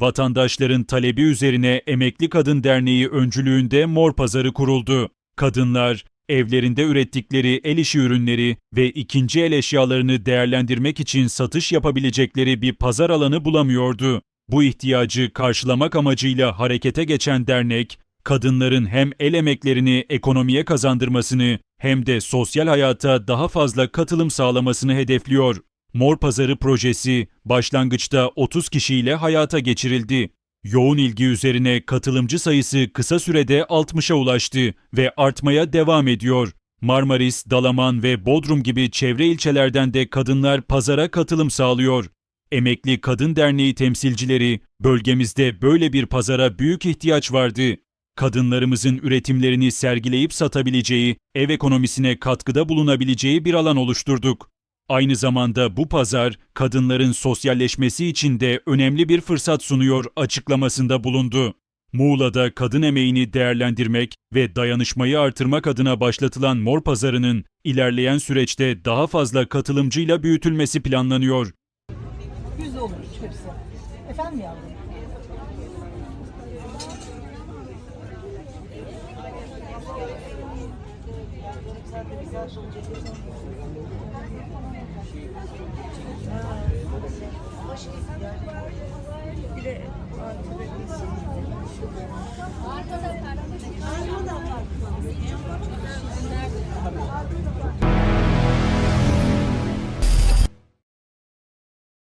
Vatandaşların talebi üzerine Emekli Kadın Derneği öncülüğünde mor pazarı kuruldu. Kadınlar evlerinde ürettikleri el işi ürünleri ve ikinci el eşyalarını değerlendirmek için satış yapabilecekleri bir pazar alanı bulamıyordu. Bu ihtiyacı karşılamak amacıyla harekete geçen dernek, kadınların hem el emeklerini ekonomiye kazandırmasını hem de sosyal hayata daha fazla katılım sağlamasını hedefliyor. Mor Pazarı projesi başlangıçta 30 kişiyle hayata geçirildi. Yoğun ilgi üzerine katılımcı sayısı kısa sürede 60'a ulaştı ve artmaya devam ediyor. Marmaris, Dalaman ve Bodrum gibi çevre ilçelerden de kadınlar pazara katılım sağlıyor. Emekli Kadın Derneği temsilcileri, bölgemizde böyle bir pazara büyük ihtiyaç vardı. Kadınlarımızın üretimlerini sergileyip satabileceği, ev ekonomisine katkıda bulunabileceği bir alan oluşturduk. Aynı zamanda bu pazar kadınların sosyalleşmesi için de önemli bir fırsat sunuyor açıklamasında bulundu. Muğla'da kadın emeğini değerlendirmek ve dayanışmayı artırmak adına başlatılan Mor Pazarı'nın ilerleyen süreçte daha fazla katılımcıyla büyütülmesi planlanıyor. Yüz olur hepsi. Efendim yavrum? Bir de artı